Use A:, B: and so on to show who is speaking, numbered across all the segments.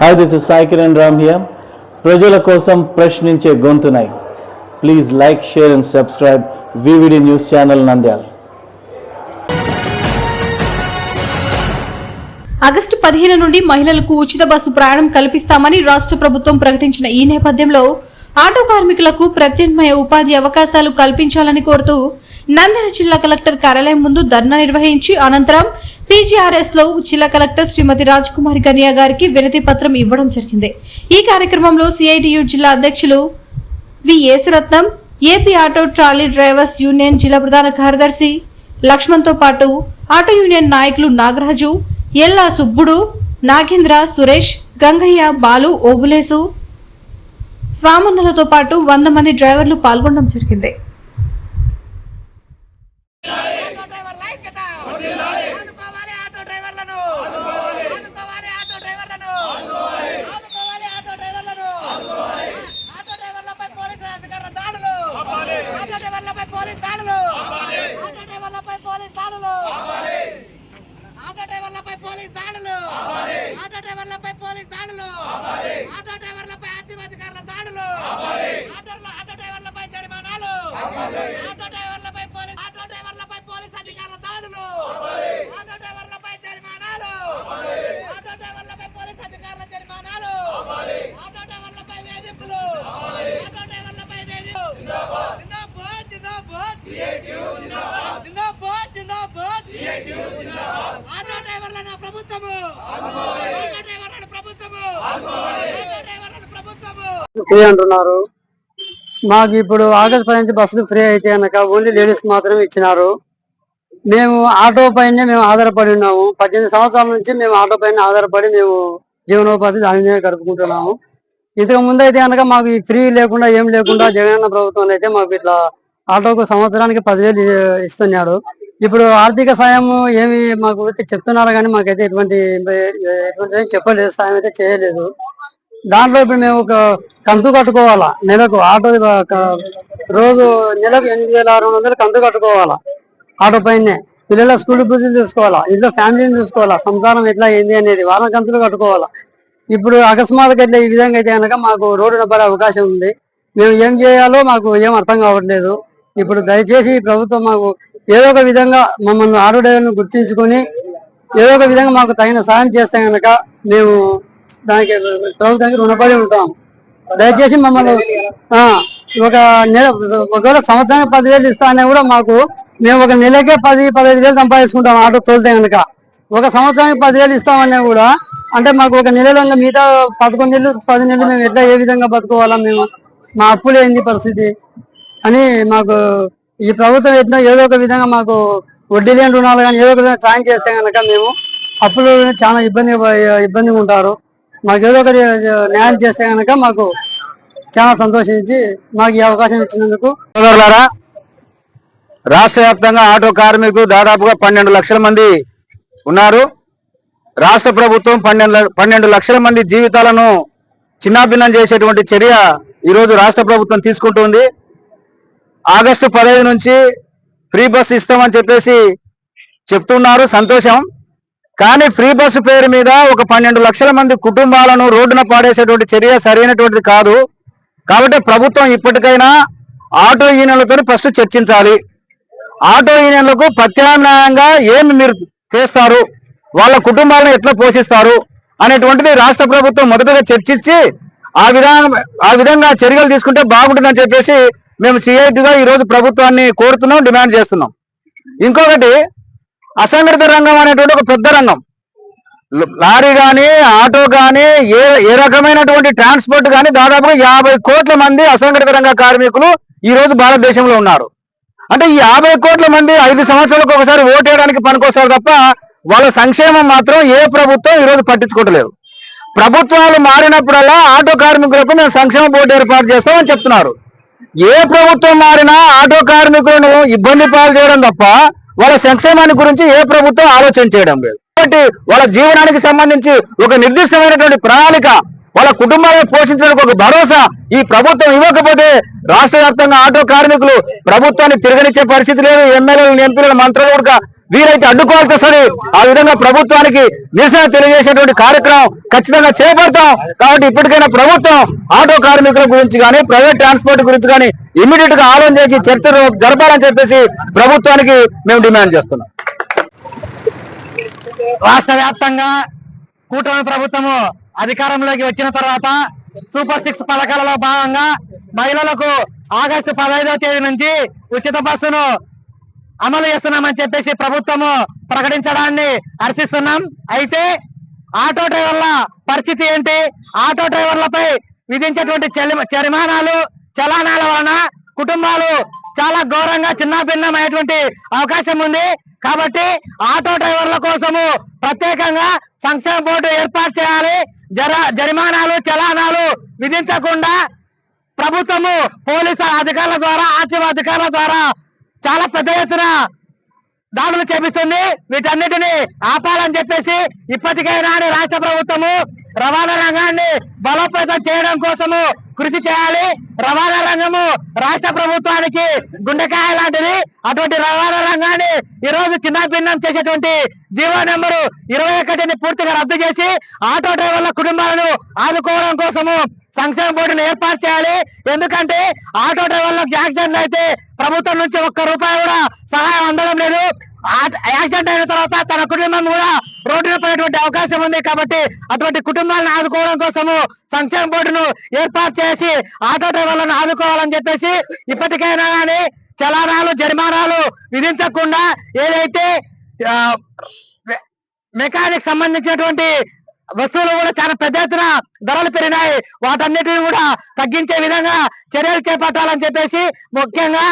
A: Hi this is Sai Kiran Ram here ప్రజల కోసం ప్రశ్నించే గొంతునై. Please like share and subscribe VVD news channel Nandyal
B: August పదిహేను నుండి మహిళలకు ఉచిత బస్సు ప్రయాణం కల్పిస్తామని రాష్ట్ర ప్రభుత్వం ప్రకటించిన ఈ నేపథ్యంలో ఆటో కార్మికులకు ప్రత్యామ్నాయ ఉపాధి అవకాశాలు కల్పించాలని కోరుతూ నంద్యాల జిల్లా కలెక్టర్ కార్యాలయం ముందు ధర్నా నిర్వహించి అనంతరం పీజీఆర్ఎస్లో జిల్లా కలెక్టర్ శ్రీమతి రాజ్కుమారి కన్యా గారికి వినతి పత్రం ఇవ్వడం జరిగింది. ఈ కార్యక్రమంలో సిఐటియు జిల్లా అధ్యక్షులు V Yesuratnam AP auto trolley drivers union జిల్లా ప్రధాన కార్యదర్శి లక్ష్మణ్తో పాటు ఆటో యూనియన్ నాయకులు నాగరాజు ఎల్లా సుబ్బుడు నాగేంద్ర సురేష్ గంగయ్య బాలు ఓబులేసు స్వామన్నలతో పాటు వంద మంది డ్రైవర్లు పాల్గొనడం జరిగింది.
C: ఆటో డ్రైవర్ల ఐక్యత ఆదుకోవాలి ఆటో డ్రైవర్లను. ఆటో డ్రైవర్లను ఆదుకోవాలి ఆటో ఆటో డ్రైవర్లపై పోలీస్ దాడులు ఆటో డ్రైవర్లపై పోలీస్ దాడులు ఆటో డ్రైవర్లపై పోలీస్ దాడులు ఆటో డ్రైవర్లపై పోలీస్ దాడులు ఆటో డ్రైవర్లపై ఆర్టీఓ అధికారుల దాడులు ఆటోల- ఆటో డ్రైవర్లపై జరిమానాలు ఆటో డ్రైవర్లపై పోలీస్ ఆటో డ్రైవర్లపై పోలీస్ అధికారుల దాడులు. ఆటో డ్రైవర్లపై జరిమానాలు. ఆటో డ్రైవర్లపై పోలీస్ అధికారుల జరిమానాలు. ఆటో డ్రైవర్లపై వేధింపులు. ఆటో డ్రైవర్లపై వేధింపులు. జిందాబాద్ జిందాబాద్. జిందాబాద్ జిందాబాద్. ఆటో డ్రైవర్లను ప్రభుత్వము. ఆటో డ్రైవర్లను ప్రభుత్వము. ఆటో డ్రైవర్లను ప్రభుత్వము.
D: ఫ్రీ అంటున్నారు. మాకు ఇప్పుడు ఆగస్ట్ పది నుంచి బస్సులు ఫ్రీ అయితే కనుక ఓన్లీ లేడీస్ మాత్రమే ఇచ్చినారు. మేము ఆటో పైనే మేము ఆధారపడి ఉన్నాము. పద్దెనిమిది సంవత్సరాల నుంచి మేము ఆటో పైన ఆధారపడి మేము జీవనోపాధి దాని మీద గడుపుకుంటున్నాము. ఇంతకు ముందు అయితే కనుక మాకు ఈ ఫ్రీ లేకుండా ఏం లేకుండా జగనన్న ప్రభుత్వం అయితే మాకు ఇట్లా ఆటోకు సంవత్సరానికి పదివేలు ఇస్తున్నాడు. ఇప్పుడు ఆర్థిక సాయం ఏమి మాకు అయితే చెప్తున్నారు కానీ మాకైతే ఎటువంటి ఎటువంటి చెప్పలేదు. సాయం అయితే చేయలేదు. దాంట్లో ఇప్పుడు మేము ఒక కంతు కట్టుకోవాలా? నెలకు ఆటో ఒక రోజు నెలకు ఎనిమిది వేల ఆరు వందలు కంతు కట్టుకోవాలా? ఆటో పైనే. పిల్లల స్కూల్ బుద్ధులు చూసుకోవాలా? ఇంట్లో ఫ్యామిలీని చూసుకోవాలా? సంసారం ఎట్లా ఏంది అనేది వారం కంతులు కట్టుకోవాలా? ఇప్పుడు అకస్మాత్తుగా ఇట్లా ఈ విధంగా అయితే కనుక మాకు రోడ్డున పడే అవకాశం ఉంది. మేము ఏం చేయాలో మాకు ఏం అర్థం కావట్లేదు. ఇప్పుడు దయచేసి ప్రభుత్వం మాకు ఏదో ఒక విధంగా మమ్మల్ని ఆటో డ్రైవర్ను గుర్తించుకొని ఏదో ఒక విధంగా మాకు తగిన సాయం చేస్తే కనుక మేము దానికి ప్రభుత్వానికి రుణపడి ఉంటాం. దయచేసి మమ్మల్ని ఒక నెల ఒకవేళ సంవత్సరానికి పదివేలు ఇస్తానే కూడా మాకు మేము ఒక నెలకే పది పదహైదు వేలు సంపాదించుకుంటాం ఆటో తోలితే కనుక ఒక సంవత్సరానికి పదివేలు ఇస్తామన్నా కూడా అంటే మాకు ఒక నెలలో మిగతా పదకొండు నెలలు పది నెలలు మేము ఎట్లా ఏ విధంగా బతుకోవాలా మేము మా అప్పులు ఏంది పరిస్థితి? అని మాకు ఈ ప్రభుత్వం ఎట్లా ఏదో ఒక విధంగా మాకు వడ్డీ లేని రుణాలు కానీ ఏదో ఒక విధంగా సాయం చేస్తే కనుక మేము అప్పులు చాలా ఇబ్బంది ఇబ్బందిగా ఉంటారు. మాకు ఏదో ఒకటి న్యాయం చేస్తే కనుక మాకు చాలా సంతోషించి మాకు ఈ అవకాశం ఇచ్చినందుకు.
E: సోదరులారా రాష్ట్ర వ్యాప్తంగా ఆటో కార్మికులు దాదాపుగా పన్నెండు లక్షల మంది ఉన్నారు. రాష్ట్ర ప్రభుత్వం పన్నెండు పన్నెండు లక్షల మంది జీవితాలను చిన్నాభిన్నం చేసేటువంటి చర్య ఈరోజు రాష్ట్ర ప్రభుత్వం తీసుకుంటుంది. ఆగస్టు పదహైదు నుంచి ఫ్రీ బస్ ఇస్తామని చెప్పేసి చెప్తున్నారు. సంతోషం. కానీ ఫ్రీ బస్సు పేరు మీద ఒక పన్నెండు లక్షల మంది కుటుంబాలను రోడ్డున పాడేసేటువంటి చర్య సరైనటువంటిది కాదు. కాబట్టి ప్రభుత్వం ఇప్పటికైనా ఆటో యూనియన్లతో ఫస్ట్ చర్చించాలి. ఆటో యూనియన్లకు ప్రత్యామ్నాయంగా ఏమి మీరు చేస్తారు? వాళ్ళ కుటుంబాలను ఎట్లా పోషిస్తారు? అనేటువంటిది రాష్ట్ర ప్రభుత్వం మొదటగా చర్చించి ఆ విధానం ఆ విధంగా చర్యలు తీసుకుంటే బాగుంటుందని చెప్పేసి మేము సిఐటిగా ఈరోజు ప్రభుత్వాన్ని కోరుతున్నాం డిమాండ్ చేస్తున్నాం. ఇంకొకటి అసంఘటిత రంగం అనేటువంటి ఒక పెద్ద రంగం. లారీ కానీ ఆటో కానీ ఏ ఏ రకమైనటువంటి ట్రాన్స్పోర్ట్ కానీ దాదాపుగా యాభై కోట్ల మంది అసంఘటిత రంగ కార్మికులు ఈ రోజు భారతదేశంలో ఉన్నారు. అంటే ఈ యాభై కోట్ల మంది ఐదు సంవత్సరాలకు ఒకసారి ఓటేయడానికి పనికొస్తారు తప్ప వాళ్ళ సంక్షేమం మాత్రం ఏ ప్రభుత్వం ఈ రోజు పట్టించుకోవట్లేదు. ప్రభుత్వాలు మారినప్పుడల్లా ఆటో కార్మికులకు మేము సంక్షేమ బోర్డు ఏర్పాటు చేస్తామని చెప్తున్నారు. ఏ ప్రభుత్వం మారినా ఆటో కార్మికులను ఇబ్బంది పాలు చేయడం తప్ప వాళ్ళ సంక్షేమాన్ని గురించి ఏ ప్రభుత్వం ఆలోచన చేయడం లేదు. కాబట్టి వాళ్ళ జీవనానికి సంబంధించి ఒక నిర్దిష్టమైనటువంటి ప్రణాళిక వాళ్ళ కుటుంబాలను పోషించడానికి ఒక భరోసా ఈ ప్రభుత్వం ఇవ్వకపోతే రాష్ట్ర వ్యాప్తంగా ఆటో కార్మికులు ప్రభుత్వాన్ని తిరగనిచ్చే పరిస్థితి లేదు. ఎమ్మెల్యేలు ఎంపీలను మంత్రులు కూడా వీరైతే అడ్డుకోవాల్సి వస్తుంది ఆ విధంగా ప్రభుత్వానికి నిరసన తెలియజేసేటువంటి కార్యక్రమం ఖచ్చితంగా చేపడతాం. కాబట్టి ఇప్పటికైనా ప్రభుత్వం ఆటో కార్మికుల గురించి కానీ ప్రైవేట్ ట్రాన్స్పోర్ట్ గురించి కానీ ఇమీడియట్గా ఆలోచన చేసి చర్చలు జరపాలని చెప్పేసి ప్రభుత్వానికి మేము డిమాండ్ చేస్తున్నాం.
C: రాష్ట్ర వ్యాప్తంగా కూటమి ప్రభుత్వము అధికారంలోకి వచ్చిన తర్వాత సూపర్ సిక్స్ పథకాలలో భాగంగా మహిళలకు ఆగస్టు పదహైదవ తేదీ నుంచి ఉచిత బస్సును అమలు చేస్తున్నామని చెప్పేసి ప్రభుత్వము ప్రకటించడాన్ని హర్షిస్తున్నాం. అయితే ఆటో డ్రైవర్ల పరిస్థితి ఏంటి? ఆటో డ్రైవర్లపై విధించేటువంటి జరిమానాలు చలానాల వలన కుటుంబాలు చాలా ఘోరంగా చిన్నాభిన్నమైనటువంటి అవకాశం ఉంది. కాబట్టి ఆటో డ్రైవర్ల కోసము ప్రత్యేకంగా సంక్షేమ బోర్డు ఏర్పాటు చేయాలి. జర జరిమానాలు చలానాలు విధించకుండా ప్రభుత్వము పోలీసు అధికారుల ద్వారా ఆర్టీఓ అధికారుల ద్వారా చాలా పెద్ద ఎత్తున దాడులు చేపిస్తుంది. వీటన్నిటిని ఆపాలని చెప్పేసి ఇప్పటికైనా రాష్ట్ర ప్రభుత్వము రవాణా రంగాన్ని బలోపేతం చేయడం కోసము కృషి చేయాలి. రవాణా రంగము రాష్ట్ర ప్రభుత్వానికి గుండెకాయ లాంటిది. అటువంటి రవాణా రంగాన్ని ఈ రోజు చిన్నభిన్నం చేసేటువంటి జీవో నెంబరు ఇరవై ఒకటిని పూర్తిగా రద్దు చేసి ఆటో డ్రైవర్ల కుటుంబాలను ఆదుకోవడం కోసము సంక్షేమ బోర్డును ఏర్పాటు చేయాలి. ఎందుకంటే ఆటో డ్రైవర్లకు యాక్సిడెంట్లు అయితే ప్రభుత్వం నుంచి ఒక్క రూపాయి కూడా సహాయం అందడం లేదు. ఆ- యాక్సిడెంట్ అయిన తర్వాత తన కుటుంబం కూడా రోడ్డున పడేటువంటి అవకాశం ఉంది కాబట్టి అటువంటి కుటుంబాలను ఆదుకోవడం కోసము సంక్షేమ బోర్డును ఏర్పాటు చేసి ఆటో డ్రైవర్లను ఆదుకోవాలని చెప్పేసి ఇప్పటికైనా కానీ చలానాలు జరిమానాలు విధించకుండా ఏదైతే మెకానిక్ సంబంధించినటువంటి వస్తువులు కూడా చాలా పెద్ద ఎత్తున ధరలు పెరిగినాయి. వాటన్నిటిని కూడా తగ్గించే విధంగా చర్యలు చేపట్టాలని చెప్పేసి ముఖ్యంగా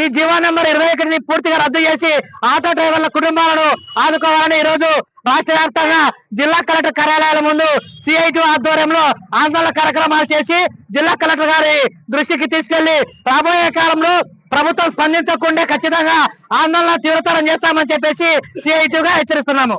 C: ఈ జీవో నెంబర్ ఇరవై ఒకటిని పూర్తిగా రద్దు చేసి ఆటో డ్రైవర్ల కుటుంబాలను ఆదుకోవాలని ఈ రోజు రాష్ట్ర వ్యాప్తంగా జిల్లా కలెక్టర్ కార్యాలయాల ముందు సిఐటి ఆధ్వర్యంలో ఆందోళన కార్యక్రమాలు చేసి జిల్లా కలెక్టర్ గారి దృష్టికి తీసుకెళ్ళి రాబోయే కాలంలో ప్రభుత్వం స్పందించకుండా ఖచ్చితంగా ఆందోళన తీవ్రతరం చేస్తామని చెప్పేసి సిఐటిగా హెచ్చరిస్తున్నాము.